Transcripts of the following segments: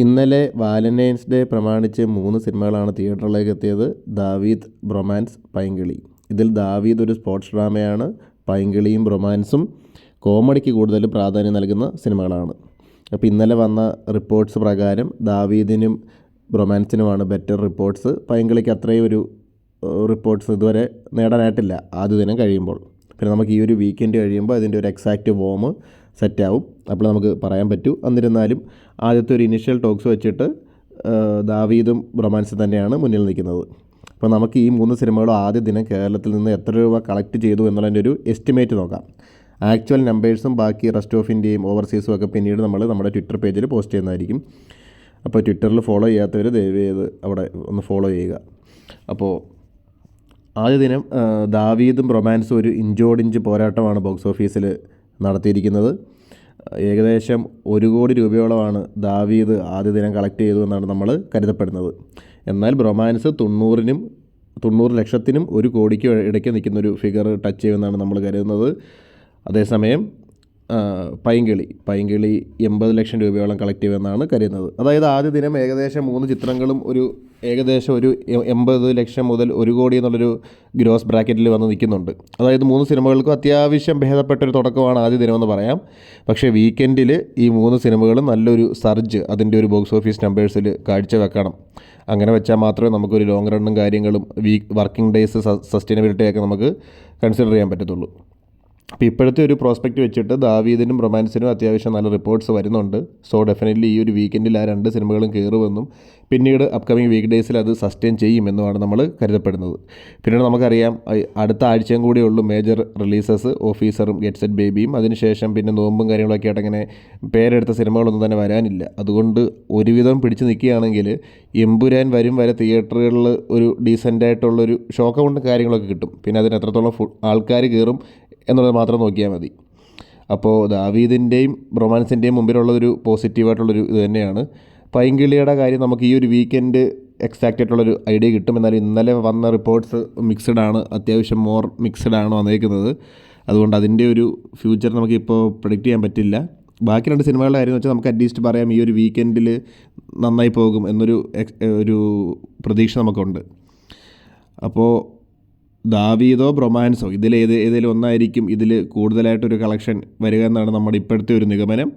ഇന്നലെ Valentine's day പ്രമാണിച്ച് മൂന്ന് സിനിമകളാണ് തിയേറ്ററിലേക്ക് എത്തിയത്. ദാവീദ് ബ്രൊമാൻസ് പൈങ്കിളി. ഇതിൽ ദാവീദ് ഒരു സ്പോർട്സ് ഡ്രാമയാണ്. പൈങ്കിളിയും ബ്രൊമാൻസും കോമഡിക്ക് കൂടുതൽ പ്രാധാന്യം നൽകുന്ന സിനിമകളാണ്. അപ്പോൾ ഇന്നലെ വന്ന റിപ്പോർട്ട്സ് പ്രകാരം ദാവീദിനും ബ്രൊമാൻസിനുമാണ് ബെറ്റർ റിപ്പോർട്ട്സ്. പൈങ്കിളിക്ക് അത്രയും ഒരു റിപ്പോർട്ട്സ് ഇതുവരെ നേടാനായിട്ടില്ല ആദ്യ ദിനം കഴിയുമ്പോൾ. പിന്നെ നമുക്ക് ഈ ഒരു വീക്കെൻഡ് കഴിയുമ്പോൾ അതിന്റെ ഒരു എക്സാക്റ്റ് വോം സെറ്റാവും. അപ്പോൾ നമുക്ക് പറയാൻ പറ്റൂ. എന്നിരുന്നാലും ആദ്യത്തെ ഒരു ഇനിഷ്യൽ ടോക്സ് വെച്ചിട്ട് ദാവീദും റൊമാൻസും തന്നെയാണ് മുന്നിൽ നിൽക്കുന്നത്. അപ്പോൾ നമുക്ക് ഈ മൂന്ന് സിനിമകളും ആദ്യ ദിനം കേരളത്തിൽ നിന്ന് എത്ര രൂപ കളക്ട് ചെയ്തു എന്നുള്ളതിന്റെ ഒരു എസ്റ്റിമേറ്റ് നോക്കാം. ആക്ച്വൽ നമ്പേഴ്സും ബാക്കി റെസ്റ്റ് ഓഫ് ഇന്ത്യയും ഓവർസീസും ഒക്കെ പിന്നീട് നമ്മൾ നമ്മുടെ ട്വിറ്റർ പേജിൽ പോസ്റ്റ് ചെയ്യുന്നതായിരിക്കും. അപ്പോൾ ട്വിറ്ററിൽ ഫോളോ ചെയ്യാത്തവർ ദയവ് ചെയ്ത് അവിടെ ഒന്ന് ഫോളോ ചെയ്യുക. അപ്പോൾ ആദ്യ ദിനം ദാവീദും റൊമാൻസും ഒരു ഇഞ്ചോടിഞ്ച് പോരാട്ടമാണ് ബോക്സ് ഓഫീസിൽ നടത്തിയിരിക്കുന്നത്. ഏകദേശം ഒരു കോടി രൂപയോളമാണ് ദാവീദ് ആദ്യ ദിനം കളക്ട് ചെയ്തു എന്നാണ് നമ്മൾ കരുതപ്പെടുന്നത്. എന്നാൽ ബ്രൊമാൻസ് തൊണ്ണൂറിനും തൊണ്ണൂറ് ലക്ഷത്തിനും ഒരു കോടിക്കും ഇടയ്ക്ക് നിൽക്കുന്നൊരു ഫിഗർ ടച്ച് ചെയ്യുമെന്നാണ് നമ്മൾ കരുതുന്നത്. അതേസമയം പൈങ്കിളി. പൈങ്കിളി എൺപത് ലക്ഷം രൂപയോളം കളക്ട് ചെയ്യുമെന്നാണ് കരുതുന്നത്. അതായത് ആദ്യ ദിനം ഏകദേശം മൂന്ന് ചിത്രങ്ങളും ഒരു ഏകദേശം ഒരു എൺപത് ലക്ഷം മുതൽ ഒരു കോടി എന്നുള്ളൊരു ഗ്രോസ് ബ്രാക്കറ്റിൽ വന്ന് നിൽക്കുന്നുണ്ട്. അതായത് മൂന്ന് സിനിമകൾക്കും അത്യാവശ്യം ഭേദപ്പെട്ടൊരു തുടക്കമാണ് ആദ്യ ദിനമെന്ന് പറയാം. പക്ഷേ വീക്കെൻഡിൽ ഈ മൂന്ന് സിനിമകളും നല്ലൊരു സർജ് അതിന്റെ ഒരു ബോക്സ് ഓഫീസ് നമ്പേഴ്സിൽ കാഴ്ചവെക്കണം അങ്ങനെ വെച്ചാൽ മാത്രമേ നമുക്കൊരു ലോങ് റണ്ണും കാര്യങ്ങളും വീക്ക് വർക്കിംഗ് ഡേയ്സ് സസ്റ്റൈനബിലിറ്റിയൊക്കെ നമുക്ക് കൺസിഡർ ചെയ്യാൻ പറ്റത്തുള്ളൂ. അപ്പോൾ ഇപ്പോഴത്തെ ഒരു പ്രോസ്പെക്റ്റ് വെച്ചിട്ട് ദാവീദിനും റൊമാൻസിനും അത്യാവശ്യം നല്ല റിപ്പോർട്ട്സ് വരുന്നുണ്ട്. സോ ഡെഫിനറ്റ്ലി ഈ ഒരു വീക്കെൻഡിൽ ആ രണ്ട് സിനിമകളും കയറുമെന്നും പിന്നീട് അപ്കമിങ് വീക്ക് ഡേയ്സിൽ അത് സസ്റ്റെയിൻ ചെയ്യുമെന്നുമാണ് നമ്മൾ കരുതപ്പെടുന്നത്. പിന്നീട് നമുക്കറിയാം അടുത്ത ആഴ്ചയും കൂടി ഉള്ളൂ മേജർ റിലീസസ് ഓഫീസറും ഗെറ്റ് സെറ്റ് ബേബിയും അതിനുശേഷം പിന്നെ നോമ്പും കാര്യങ്ങളൊക്കെ ആയിട്ട് അങ്ങനെ പേരെടുത്ത സിനിമകളൊന്നും തന്നെ വരാനില്ല. അതുകൊണ്ട് ഒരുവിധം പിടിച്ചു നിൽക്കുകയാണെങ്കിൽ എമ്പുരാൻ വരും വരെ തിയേറ്ററുകളിൽ ഒരു ഡീസന്റായിട്ടുള്ളൊരു ആയിട്ടുള്ളൊരു ഷോ കൗണ്ടും കാര്യങ്ങളൊക്കെ കിട്ടും. പിന്നെ അതിന് എത്രത്തോളം ആൾക്കാർ കയറും എന്നുള്ളത് മാത്രം നോക്കിയാൽ മതി. അപ്പോൾ ദാവീദിന്റെയും റൊമാൻസിന്റെയും മുമ്പിലുള്ളൊരു പോസിറ്റീവായിട്ടുള്ളൊരു ഇത് തന്നെയാണ്. പൈങ്കിളിയുടെ കാര്യം നമുക്ക് ഈ ഒരു വീക്കെൻഡ് എക്സാക്റ്റ് ആയിട്ടുള്ളൊരു ഐഡിയ കിട്ടും. എന്നാലും ഇന്നലെ വന്ന റിപ്പോർട്ട്സ് മിക്സഡ് ആണ് അത്യാവശ്യം മോർ മിക്സഡ് ആണ് വന്നേക്കുന്നത്. അതുകൊണ്ട് അതിന്റെ ഒരു ഫ്യൂച്ചർ നമുക്കിപ്പോൾ പ്രൊഡിക്റ്റ് ചെയ്യാൻ പറ്റില്ല. ബാക്കി രണ്ട് സിനിമകളുടെ കാര്യം വെച്ചാൽ നമുക്ക് അറ്റ്ലീസ്റ്റ് പറയാം ഈ ഒരു വീക്കെൻഡിൽ നന്നായി പോകും എന്നൊരു ഒരു പ്രതീക്ഷ നമുക്കുണ്ട്. അപ്പോൾ ദാവീദോ ബ്രൊമാൻസോ ഇതിൽ ഏത് ഏതെങ്കിലും ഒന്നായിരിക്കും ഇതിൽ കൂടുതലായിട്ടൊരു കളക്ഷൻ വരിക എന്നാണ് നമ്മുടെ ഇപ്പോഴത്തെ ഒരു നിഗമനം.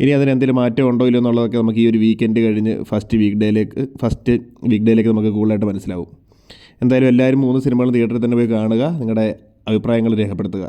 ഇനി അതിനെന്തെങ്കിലും മാറ്റം ഉണ്ടോ ഇല്ലയോ എന്നുള്ളതൊക്കെ നമുക്ക് ഈ ഒരു വീക്കെൻഡ് കഴിഞ്ഞ് ഫസ്റ്റ് വീക്ക് ഡേയിലേക്ക് ഫസ്റ്റ് വീക്ക് ഡേയിലേക്ക് നമുക്ക് കൂടുതലായിട്ട് മനസ്സിലാവും. എന്തായാലും എല്ലാവരും മൂന്ന് സിനിമകളും തിയേറ്ററിൽ തന്നെ പോയി കാണുക. നിങ്ങളുടെ അഭിപ്രായങ്ങൾ രേഖപ്പെടുത്തുക.